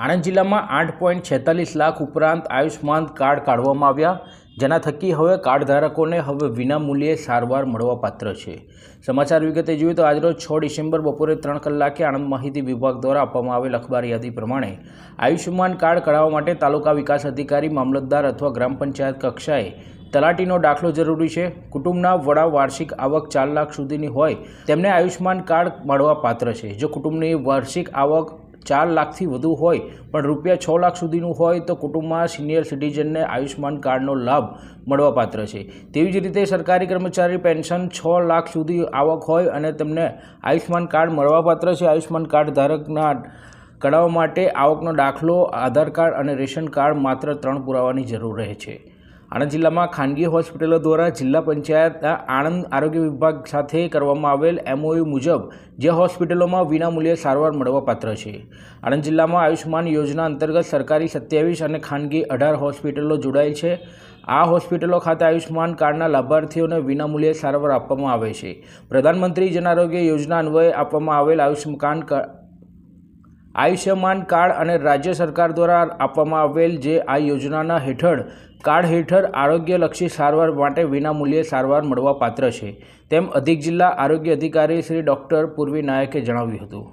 આણંદ જિલ્લામાં આઠ પોઈન્ટ છેતાલીસ લાખ ઉપરાંત આયુષ્માન કાર્ડ કાઢવામાં આવ્યા, જેના થકી હવે કાર્ડ ધારકોને હવે વિનામૂલ્યે સારવાર મળવાપાત્ર છે. સમાચાર વિગતે જોઈએ તો આજરોજ છ ડિસેમ્બર બપોરે ત્રણ કલાકે આણંદ માહિતી વિભાગ દ્વારા આપવામાં આવેલ અખબાર યાદી પ્રમાણે આયુષ્યમાન કાર્ડ કઢાવવા માટે તાલુકા વિકાસ અધિકારી, મામલતદાર અથવા ગ્રામ પંચાયત કક્ષાએ તલાટીનો દાખલો જરૂરી છે. કુટુંબના વડા વાર્ષિક આવક ચાર લાખ સુધીની હોય તેમને આયુષ્યમાન કાર્ડ મળવાપાત્ર છે. જો કુટુંબની વાર્ષિક આવક ચાર લાખથી વધુ હોય, પણ રૂપિયા છ લાખ સુધીનું હોય તો કુટુંબમાં સિનિયર સિટીઝનને આયુષ્યમાન કાર્ડનો લાભ મળવાપાત્ર છે. તેવી જ રીતે સરકારી કર્મચારી પેન્શન છ લાખ સુધી આવક હોય અને તેમને આયુષ્યમાન કાર્ડ મળવાપાત્ર છે. આયુષ્યમાન કાર્ડ ધારકના કઢાવવા માટે આવકનો દાખલો, આધાર કાર્ડ અને રેશન કાર્ડ માત્ર ત્રણ પુરાવાની જરૂર રહે છે. આણંદ જિલ્લામાં ખાનગી હોસ્પિટલો દ્વારા જિલ્લા પંચાયતના આણંદ આરોગ્ય વિભાગ સાથે કરવામાં આવેલ એમઓયુ મુજબ જે હોસ્પિટલોમાં વિનામૂલ્યે સારવાર મળવાપાત્ર છે. આણંદ જિલ્લામાં આયુષ્યમાન યોજના અંતર્ગત સરકારી સત્યાવીસ અને ખાનગી અઢાર હોસ્પિટલો જોડાયેલ છે. આ હોસ્પિટલો ખાતે આયુષ્યમાન કાર્ડના લાભાર્થીઓને વિનામૂલ્યે સારવાર આપવામાં આવે છે. પ્રધાનમંત્રી જન આરોગ્ય યોજના અન્વયે આપવામાં આવેલ આયુષ્યમાન આયુષ્યમાન કાર્ડ અને રાજ્ય સરકાર દ્વારા આપવામાં આવેલ જે આ યોજનાના હેઠળ કાર્ડ હેઠળ આરોગ્યલક્ષી સારવાર માટે વિનામૂલ્યે સારવાર મળવા પાત્ર છે, તેમ અધિક જિલ્લા આરોગ્ય અધિકારી શ્રી ડૉક્ટર પૂર્વી નાયકે જણાવ્યું હતું.